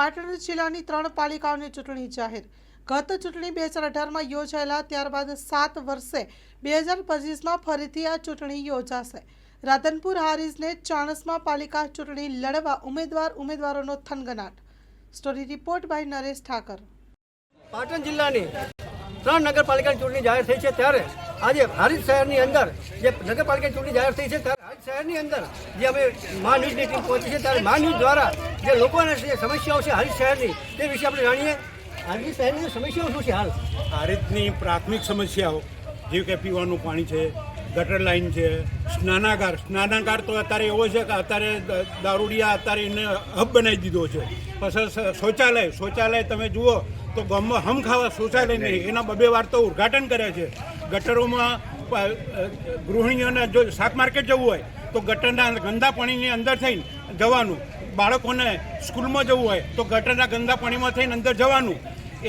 પાટણ જિલ્લાની ત્રણ પાલિકાઓની ચૂંટણી જાહેર. ગત ચૂંટણી બે હજાર અઢારમાં યોજાયેલા, ત્યારબાદ સાત વર્ષે બે હજાર પચીસમાં ફરીથી આ ચૂંટણી યોજાશે. રાધનપુર હારીઝને ચાણસમાં પાલિકા ચૂંટણી લડવા ઉમેદવાર ઉમેદવારોનો થનગનાટ. Story report by Naresh Thakar. Patan જિલ્લાની ત્રણ નગરપાલિકાની ચૂંટણી જાહેર થઈ છે ત્યારે આજે હારીજ શહેરની અંદર જે નગરપાલિકાની ચૂંટણી જાહેર થઈ છે, ત્યારે હારીજ શહેરની અંદર જે અમે મા ન્યૂઝની ટીમ પહોંચી છે, ત્યારે મા ન્યૂઝ દ્વારા જે લોકોને જે સમસ્યાઓ છે હારીજ શહેરની, તે વિશે આપણે જાણીએ. હારીજ શહેરની સમસ્યાઓ શું છે હાલ? આ રીતની પ્રાથમિક સમસ્યાઓ, જેવી કે પીવાનું પાણી છે, ગટર લાઈન છે, સ્નાનાગાર સ્નાનાગાર તો અત્યારે એવો છે કે અત્યારે દારૂડિયા અત્યારે એને હબ બનાવી દીધો છે. પછી શૌચાલય શૌચાલય તમે જુઓ તો ગામમાં હમ ખાવા શૌચાલય નહીં, એના બબે વાર તો ઉદ્ઘાટન કરે છે. ગટરોમાં ગૃહિણીઓને જો શાક માર્કેટ જવું હોય તો ગટરના ગંદા પાણીની અંદર થઈને જવાનું. બાળકોને સ્કૂલમાં જવું હોય તો ગટરના ગંદા પાણીમાં થઈને અંદર જવાનું.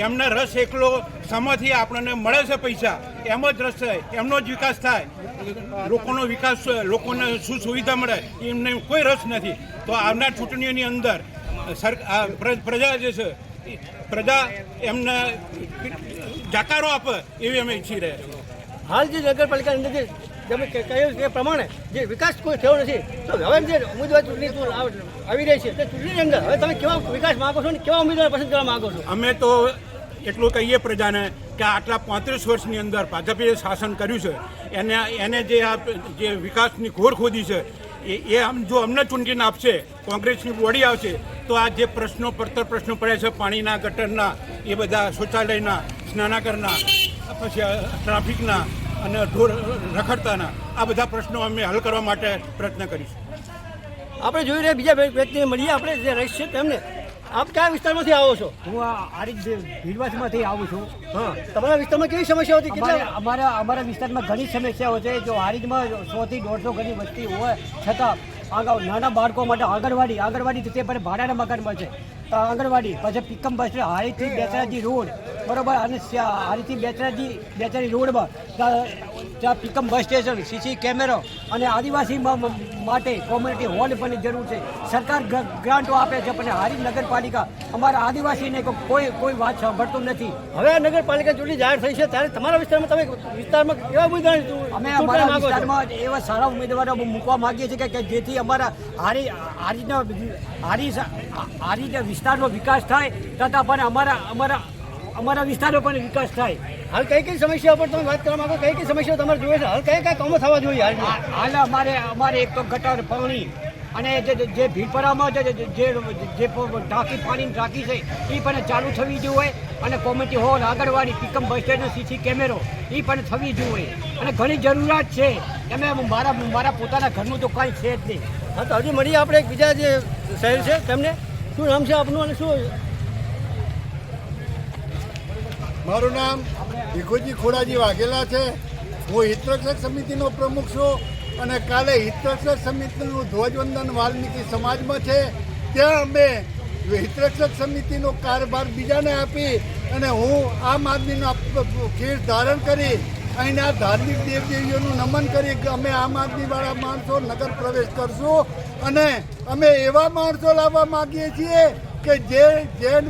એમને રસ એકલો સામાંથી આપણને મળે છે પૈસા? એમ જ રસ થાય એમનો જ વિકાસ થાય. લોકોનો વિકાસ લોકોને શું સુવિધા મળે? એમને કોઈ રસ નથી. તો આવનાર ચૂંટણીઓની અંદર સર પ્રજા જે છે પ્રજા એમને જાકારો આપે એવી અમે ઈચ્છી રહ્યા હાલ જે નગરપાલિકાની અંદર જે તમે કહ્યું તે પ્રમાણે જે વિકાસ કોઈ થયો નથી, તો હવે જે ઉમેદવાર ચૂંટણી આવી રહી છે. તે ચૂંટણીની અંદર હવે તમે કેવા વિકાસ માંગો છો ને કેવા ઉમેદવાર પસંદ કરવા માંગો છો? અમે તો એટલું કહીએ પ્રજાને કે આટલા પાંત્રીસ વર્ષની અંદર ભાજપે શાસન કર્યું છે, એને એને જે આ જે વિકાસની ઘોર ખોદી છે, એ એ આમ જો અમને ચૂંટીને આપશે, કોંગ્રેસની બોડી આવશે, તો આ જે પ્રશ્નો, પડતર પ્રશ્નો પડે છે, પાણીના, ગટરના, એ બધા શૌચાલયના, સ્નાનાગરના પછી ટ્રાફિકના અને ઢોર રખડતાના આ બધા પ્રશ્નો અમે હલ કરવા માટે પ્રયત્ન કરીશું. આપણે જોઈ રહ્યા બીજા વ્યક્તિને મળીએ આપણે જે રહીશ છે તેમને. આપ કયા વિસ્તારમાંથી આવો છો? હું આ આરિક ભીડવાસમાંથી આવું છું. હા તમારા વિસ્તારમાં કેવી સમસ્યાઓ હતી? કેટલા અમારા અમારા વિસ્તારમાં ઘણી સમસ્યાઓ છે. જો હારીજમાં સોથી દોઢસો ઘણી વસ્તી હોય છતાં આગળ નાના બાળકો માટે આંગણવાડી આંગણવાડી તે પણ ભાડાના મકાનમાં છે. તો આંગણવાડી પછી પિકમ બસ હારીથી બેચરાજી રોડ. બરોબર? અને હારીથી બેચરાજી બેચરાજી રોડમાં. ત્યાં પિકમ બસ સ્ટેશન સીસી કેમેરો અને આદિવાસી માટે કોમ્યુનિટી હોલ પણ જરૂર છે. સરકાર ગ્રાન્ટો આપે છે પણ હારી નગરપાલિકા અમારા આદિવાસીને કોઈ કોઈ વાત સાંભળતું નથી. હવે આ નગરપાલિકા ચૂંટણી જાહેર થઈ છે ત્યારે તમારા વિસ્તારમાં તમે વિસ્તારમાં કેવા ઉમેદવાર અમે અમારા વિસ્તારમાં એવા સારા ઉમેદવારો મૂકવા માંગીએ છીએ કે- કે જેથી અમારા હારી હારીના હારી હારીના વિસ્તારનો વિકાસ થાય તથા પણ અમારા અમારા અમારા વિસ્તારો પણ વિકાસ થાય. હાલ કઈ કઈ સમસ્યાઓ પર તમે વાત કરવા માંગો? કઈ કઈ સમસ્યા તમારે જોઈએ છે? હાલ કયા કયા કામો થવા જોઈએ હાલ હાલ અમારે અમારે એક તો ગટર પાણી અને જે જે- જે ભીડપરામાં જે જે ટાંકી પાણીની ટાંકી છે એ પણ ચાલુ થવી જોઈએ અને કોમ્યુનિટી હોલ આગળવાડી પિકમ બસ સ્ટેન્ડનો સીસી કેમેરો એ પણ થવી જોઈએ. અને ઘણી જરૂરિયાત છે. એમ મારા મારા પોતાના ઘરનું તો કાંઈ છે જ નહીં. હા તો હજી મળીએ આપણે એક બીજા જે શહેર છે તેમને. શું નામ છે આપનું અને શું મારું નામ ભીખુજી ખોડાજી વાઘેલા છે. હું હિતરક્ષક સમિતિનો પ્રમુખ છું અને કાલે હિતરક્ષક સમિતિનું ધ્વજવંદન વાલ્મીકી સમાજમાં છે. ત્યાં અમે હિતરક્ષક સમિતિનો કારભાર બીજાને આપી અને હું આમ આદમીનો ખીર ધારણ કરી અહીંના ધાર્મિક દેવદેવીઓનું નમન કરી અમે આમ આદમીવાળા માણસો નગર પ્રવેશ કરશું. અને અમે એવા માણસો લાવવા માગીએ છીએ કે જે જૈન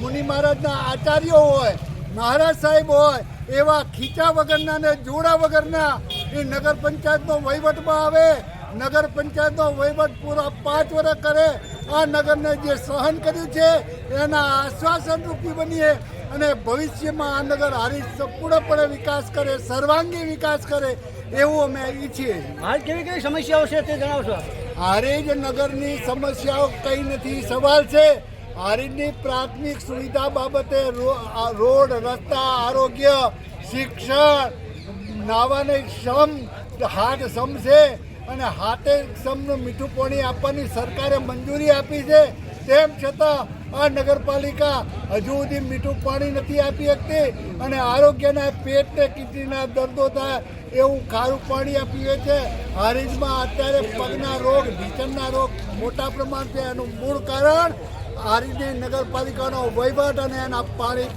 મુનિ મહારાજના આચાર્યો હોય મહારાજ સાહેબ હોય એવા ખીચા વગરના ને જોડા વગરના એ નગર પંચાયતનો વહીવટમાં આવે નગર પંચાયતનો વહીવટ પૂરા પાંચ વર્ષ કરે આ નગરને જે સહન કર્યું છે એના આશ્વાસન રૂપી બનીએ અને ભવિષ્યમાં આ નગર હારી સંપૂર્ણપણે વિકાસ કરે સર્વાંગી વિકાસ કરે એવું અમે ઈચ્છીએ છીએ. હાલ કેવી કેવી સમસ્યાઓ છે તે જણાવશો હારીજ નગરની સમસ્યાઓ કઈ નથી સવાલ છે હારીજની પ્રાથમિક સુવિધા બાબતે રોડ, રસ્તા, આરોગ્ય, શિક્ષણ નાવાને ક્ષમ હાથ સમ છે અને હાથે ક્ષમનું મીઠું પાણી આપવાની સરકારે મંજૂરી આપી છે. તેમ છતાં આ નગરપાલિકા હજુ સુધી મીઠું પાણી નથી આપી શકતી અને આરોગ્યના પેટને કિડનીના દર્દો થાય એવું ખારું પાણી આપીએ છે. હારીજમાં અત્યારે પગના રોગ ઢીચણના રોગ મોટા પ્રમાણ છે એનું મૂળ કારણ હારીજની નગરપાલિકાનો વહીવટ અને એના પાણી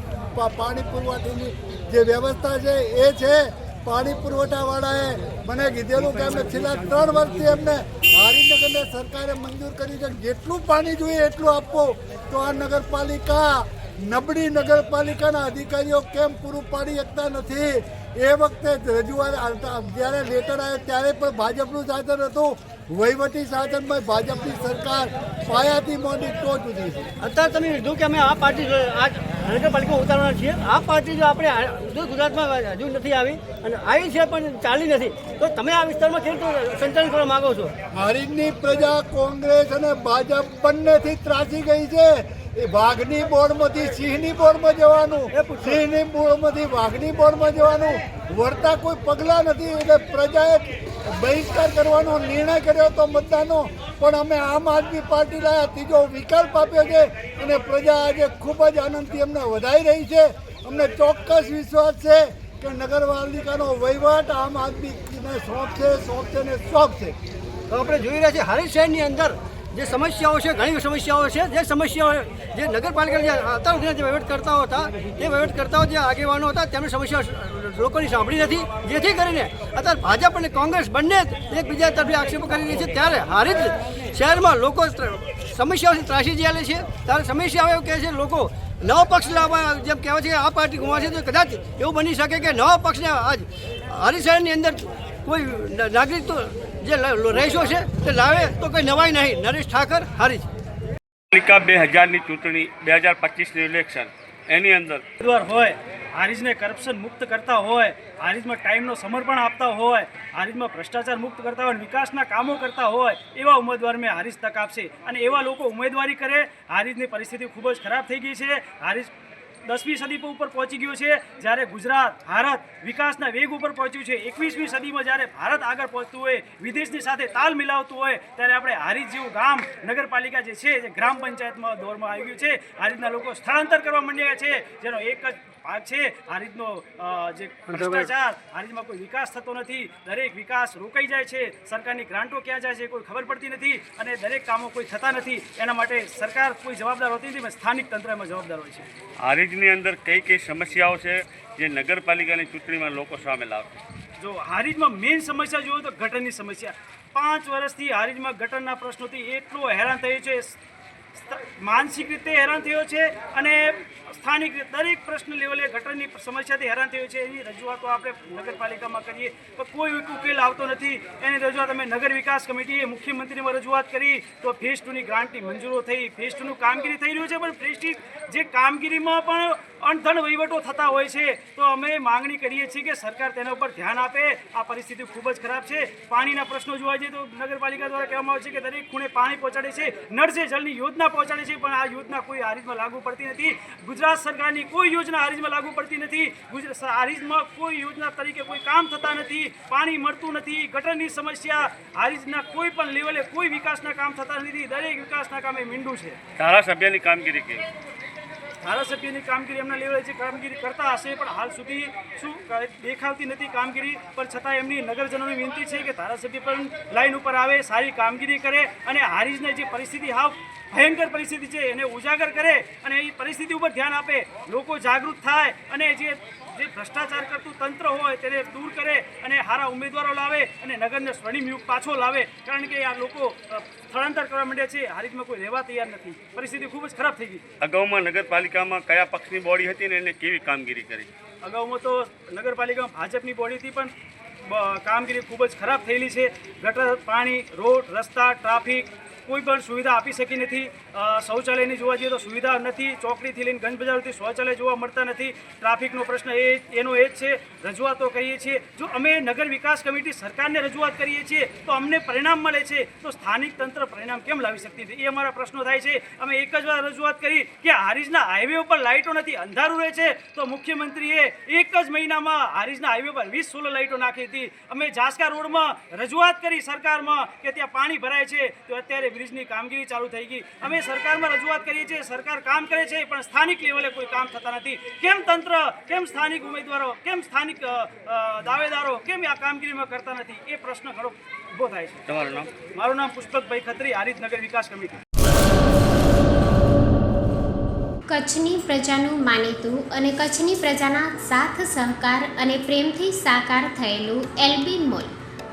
પાણી પુરવઠાની જે વ્યવસ્થા છે એ છે. પાણી પુરવઠાવાળાએ મને કીધેલું કે અમે છેલ્લા ત્રણ વર્ષથી એમને હારીનગરને સરકારે મંજૂર કરી છે. જેટલું પાણી જોઈએ એટલું આપો. તો આ નગરપાલિકા, નબળી નગરપાલિકાના અધિકારીઓ કેમ પૂરું પાડી શકતા નથી? એ વખતે રજૂઆત, જ્યારે લેટર આવ્યો, ત્યારે પણ ભાજપનું શાસન હતું. વહીવટી શાસનમાં ભાજપની સરકાર પાયાથી મોડી ટોચ સુધી છે. અત્યારે તમે કીધું કે અમે આ પાર્ટી આ નગરપાલિકામાં ઉતારવાના છીએ. આ પાર્ટી જો આપણે ગુજરાતમાં હજુ નથી આવી અને આવી છે પણ ચાલી નથી તો તમે આ વિસ્તારમાં કેમ સંચાલન કરવા માંગો છો? હરિદની પ્રજા કોંગ્રેસ અને ભાજપ બંનેથી ત્રાસી ગઈ છે. એ વાઘની બોર્ડમાંથી સિંહની બોર્ડમાં જવાનું સિંહની બોર્ડમાંથી વાઘની બોર્ડમાં જવાનું. વળતા કોઈ પગલાં નથી એટલે પ્રજાએ બહિષ્કાર કરવાનો નિર્ણય કર્યો હતો મતદાનનો પણ અમે આમ આદમી પાર્ટી લાયા ત્રીજો વિકલ્પ આપ્યો છે અને પ્રજા આજે ખૂબ જ આનંદથી અમને વધાઈ રહી છે. અમને ચોક્કસ વિશ્વાસ છે કે નગરપાલિકાનો વહીવટ આમ આદમીને સોંપશે સોંપશે ને સોંપશે તો આપણે જોઈ રહ્યા છીએ હારીજ શહેરની અંદર જે સમસ્યાઓ છે, ઘણી સમસ્યાઓ છે, જે સમસ્યાઓ જે નગરપાલિકા જે અત્યાર સુધીના જે વહીવટકર્તાઓ હતા તે વહીવટકર્તાઓ જે આગેવાનો હતા, તેમની સમસ્યાઓ લોકોની સાંભળી નથી. જેથી કરીને અત્યારે ભાજપ અને કોંગ્રેસ બંને એકબીજા તરફે આક્ષેપો કરી રહી છે. ત્યારે હારીજ શહેરમાં લોકો સમસ્યાઓથી ત્રાસી ગયેલા છે. ત્યારે સમસ્યાઓ એવું કહે છે, લોકો નવો પક્ષ લાવવા જેમ કહેવાય છે, આ પાર્ટી ગુમાવશે તો કદાચ એવું બની શકે કે નવા પક્ષને આજ હારી શહેરની અંદર કોઈ નાગરિક તો જે લ- રહીશો છે તે લાવે તો કોઈ નવાઈ નહીં. નરેશ ઠાકર હારીજ પાલિકા બે હજારની ચૂંટણી બે હજાર પચીસની ઇલેક્શન એની અંદર ઉમેદવાર હોય હારીજને કરપ્શન મુક્ત કરતા હોય હારીજમાં ટાઈમનો સમર્પણ આપતા હોય હારીજમાં ભ્રષ્ટાચાર મુક્ત કરતા હોય વિકાસના કામો કરતા હોય એવા ઉમેદવારને હારીજ તક આપશે. અને એવા લોકો ઉમેદવારી કરે હારીજની પરિસ્થિતિ ખૂબ જ ખરાબ થઈ ગઈ છે. હારીજ દસમી સદી ઉપર પહોંચી ગયું છે. જ્યારે ગુજરાત, ભારત વિકાસના વેગ ઉપર પહોંચ્યું છે. એકવીસમી સદીમાં જ્યારે ભારત આગળ પહોંચતું હોય, વિદેશની સાથે તાલ મિલાવતું હોય, ત્યારે આપણે હારીજ જેવું ગામ નગરપાલિકા જે છે, જે ગ્રામ પંચાયતમાં દોરમાં આવી ગયું છે. હારીજના લોકો સ્થળાંતર કરવા માંડ્યા છે, જેનો એક જ ભાગ છે. આ રીતનો જે ભ્રષ્ટાચાર રીતમાં કોઈ વિકાસ થતો નથી. દરેક વિકાસ રોકાઈ જાય છે. સરકારની ગ્રાન્ટો ક્યાં જાય છે કોઈ ખબર પડતી નથી અને દરેક કામો કોઈ થતા નથી. એના માટે સરકાર કોઈ જવાબદાર હોતી નથી સ્થાનિક તંત્ર એમાં જવાબદાર હોય છે. હારીજની અંદર કઈ કઈ સમસ્યાઓ છે જે નગરપાલિકાની ચૂંટણીમાં લોકો સામે લાવશે જો હારીજમાં મેઇન સમસ્યા જોયું તો ગટરની સમસ્યા. પાંચ વર્ષથી હારીજમાં ગટરના પ્રશ્નોથી એટલો હેરાન થયો છે. માનસિક રીતે હેરાન થયો છે અને સ્થાનિક દરેક પ્રશ્ન લેવલે ગટરની સમસ્યાથી હેરાન થયું છે. એની રજૂઆતો આપણે નગરપાલિકામાં કરીએ તો કોઈ ઉકેલ આવતો નથી. એની રજૂઆત અમે નગર વિકાસ કમિટીએ મુખ્યમંત્રીમાં રજૂઆત કરી. તો ફેઝ ટુની ગ્રાન્ટની મંજૂરો થઈ. ફેઝ ટુનું કામગીરી થઈ રહ્યું છે, પણ ફેઝ જે કામગીરીમાં પણ અણધણ વહીવટો થતા હોય છે, તો અમે માંગણી કરીએ છીએ કે સરકાર તેના ઉપર ધ્યાન આપે. આ પરિસ્થિતિ ખૂબ જ ખરાબ છે. પાણીના પ્રશ્નો જોવા જઈએ તો નગરપાલિકા દ્વારા કહેવામાં આવે છે કે દરેક ખૂણે પાણી પહોંચાડે છે. નળ જળની યોજના પહોંચાડે છે, પણ આ યોજના કોઈ આ રીતમાં લાગુ પડતી નથી. ગુજરાત સરકારની કોઈ યોજના હારીજમાં લાગુ પડતી નથી. ગુજરાત હારીજમાં કોઈ યોજના તરીકે કોઈ કામ થતા નથી. પાણી મળતું નથી. ગટરની સમસ્યા હારીજના કોઈ પણ લેવલે કોઈ વિકાસના કામ થતા નથી. દરેક વિકાસના કામ મીંડું છે. ધારાસભ્યની કામગીરી કે ધારાસભ્યની કામગીરી એમના લેવલે જે કામગીરી કરતા હશે પણ હાલ સુધી શું દેખાવતી નથી કામગીરી. પણ છતાં એમની નગરજનોની વિનંતી છે કે ધારાસભ્ય પણ લાઈન ઉપર આવે સારી કામગીરી કરે અને હારીજને જે પરિસ્થિતિ હાવ ભયંકર પરિસ્થિતિ છે. એને ઉજાગર કરે અને એ પરિસ્થિતિ ઉપર ધ્યાન આપે. લોકો જાગૃત થાય અને જે જે ભ્રષ્ટાચાર કરતું તંત્ર હોય તેને દૂર કરે અને સારા ઉમેદવારો લાવે અને નગરને સ્વર્ણિમ યુગ પાછો લાવે. કારણ કે આ લોકો સ્થળાંતર કરવા માંડ્યા છે. આ રીતમાં કોઈ રહેવા તૈયાર નથી. પરિસ્થિતિ ખૂબ જ ખરાબ થઈ ગઈ. અગાઉમાં નગરપાલિકામાં કયા પક્ષની બોડી હતી ને એને કેવી કામગીરી કરી? અગાઉમાં તો નગરપાલિકામાં ભાજપની બોડીથી પણ કામગીરી ખૂબ જ ખરાબ થયેલી છે. ગટર પાણી રોડ રસ્તા ટ્રાફિક કોઈ પણ સુવિધા આપી શકી નથી. શૌચાલયની જોવા જઈએ તો સુવિધા નથી. ચોકડીથી લઈને ગંજ બજારથી શૌચાલય જોવા મળતા નથી. ટ્રાફિકનો પ્રશ્ન એ, એનો એ જ છે. રજૂઆતો કરીએ છીએ. જો અમે નગર વિકાસ કમિટી સરકારને રજૂઆત કરીએ છીએ, તો અમને પરિણામ મળે છે. તો સ્થાનિક તંત્ર પરિણામ કેમ લાવી શકતી નથી? એ અમારા પ્રશ્નો થાય છે. અમે એક જ વાર રજૂઆત કરી કે હારીજના હાઈવે ઉપર લાઇટો નથી, અંધારું રહે છે. તો મુખ્યમંત્રીએ એક જ મહિનામાં હારીજના હાઈવે પર વીસ સોલર લાઇટો નાખી હતી. અમે જાસકા રોડમાં રજૂઆત કરી સરકારમાં કે ત્યાં પાણી ભરાય છે. તો અત્યારે બ્રિજની કામગીરી ચાલુ થઈ ગઈ. અમે સરકારમાં રજૂઆત કરીએ છીએ સરકાર કામ કરે છે પણ સ્થાનિક લેવલે કોઈ કામ થતા નથી. કેમ તંત્ર કેમ સ્થાનિક ઉમેદવારો કેમ સ્થાનિક દાવેદારો કેમ આ કામગીરીમાં કરતા નથી? એ પ્રશ્ન ઘણો ઊભો થાય છે. તમારું નામ? મારું નામ પુષ્પકભાઈ ખત્રી હારીજ નગર વિકાસ કમિટી. કચ્છની પ્રજાનું માનીતું અને કચ્છની પ્રજાના સાથ સહકાર અને પ્રેમથી સાકાર થયેલું એલબી મોલ.